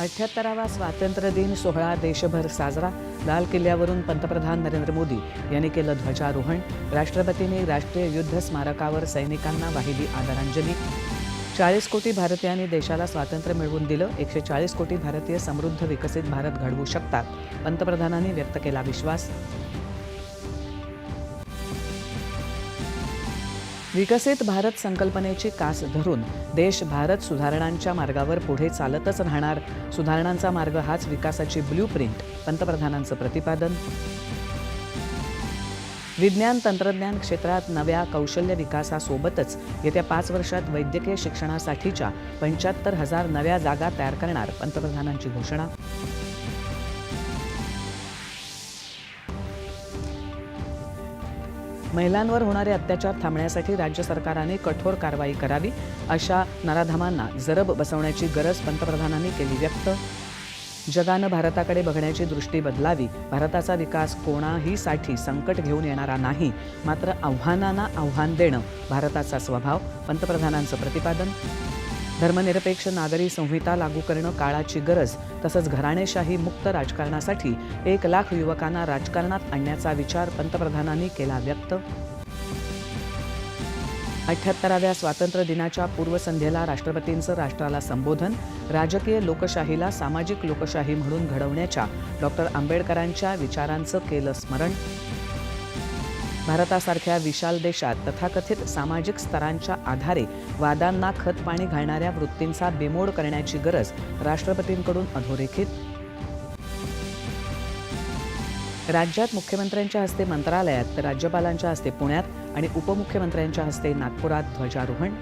अठ्याहत्तरावा स्वातंत्र्य दिन सोहळा देशभर साजरा. लाल किल्ल्यावरून पंतप्रधान नरेंद्र मोदी यांनी केलं ध्वजारोहण. राष्ट्रपतींनी राष्ट्रीय युद्ध स्मारकावर सैनिकांना वाहिली आदरांजली. चाळीस कोटी भारतीयांनी देशाला स्वातंत्र्य मिळवून दिलं. एकशे चाळीस कोटी भारतीय समृद्ध विकसित भारत घडवू शकतात पंतप्रधानांनी व्यक्त केला विश्वास. विकसित भारत संकल्पनेची कास धरून देश भारत सुधारणांच्या मार्गावर पुढे चालतच राहणार. सुधारणांचा मार्ग हाच विकासाची ब्ल्यू प्रिंट पंतप्रधानांचं प्रतिपादन. विज्ञान तंत्रज्ञान क्षेत्रात नव्या कौशल्य विकासासोबतच येत्या पाच वर्षात वैद्यकीय शिक्षणासाठीच्या पंच्याहत्तर हजार नव्या जागा तयार करणार पंतप्रधानांची घोषणा. महिलांवर होणारे अत्याचार थांबण्यासाठी राज्य सरकाराने कठोर कारवाई करावी अशा नराधामांना जरब बसवण्याची गरज पंतप्रधानांनी केली व्यक्त. जगानं भारताकडे बघण्याची दृष्टी बदलावी भारताचा विकास कोणाहीसाठी संकट घेऊन येणारा नाही मात्र आव्हानांना आव्हान देणं भारताचा स्वभाव पंतप्रधानांचं प्रतिपादन. धर्मनिरपेक्ष नागरी संहिता लागू करणं काळाची गरज तसंच घराणेशाही मुक्त राजकारणासाठी एक लाख युवकांना राजकारणात आणण्याचा विचार पंतप्रधानांनी केला व्यक्त. अठ्याहत्तराव्या स्वातंत्र्य दिनाच्या पूर्वसंध्येला राष्ट्रपतींचं राष्ट्राला संबोधन राजकीय लोकशाहीला सामाजिक लोकशाही म्हणून घडवण्याच्या डॉक्टर आंबेडकरांच्या विचारांचं केलं स्मरण. भारतासारख्या विशाल देशात तथाकथित सामाजिक स्तरांच्या आधारे वादांना खतपाणी घालणाऱ्या वृत्तींचा बेमोड करण्याची गरज राष्ट्रपतींकडून अधोरेखित. राज्यात मुख्यमंत्र्यांच्या हस्ते मंत्रालयात तर राज्यपालांच्या हस्ते पुण्यात आणि उपमुख्यमंत्र्यांच्या हस्ते नागपुरात ध्वजारोहण.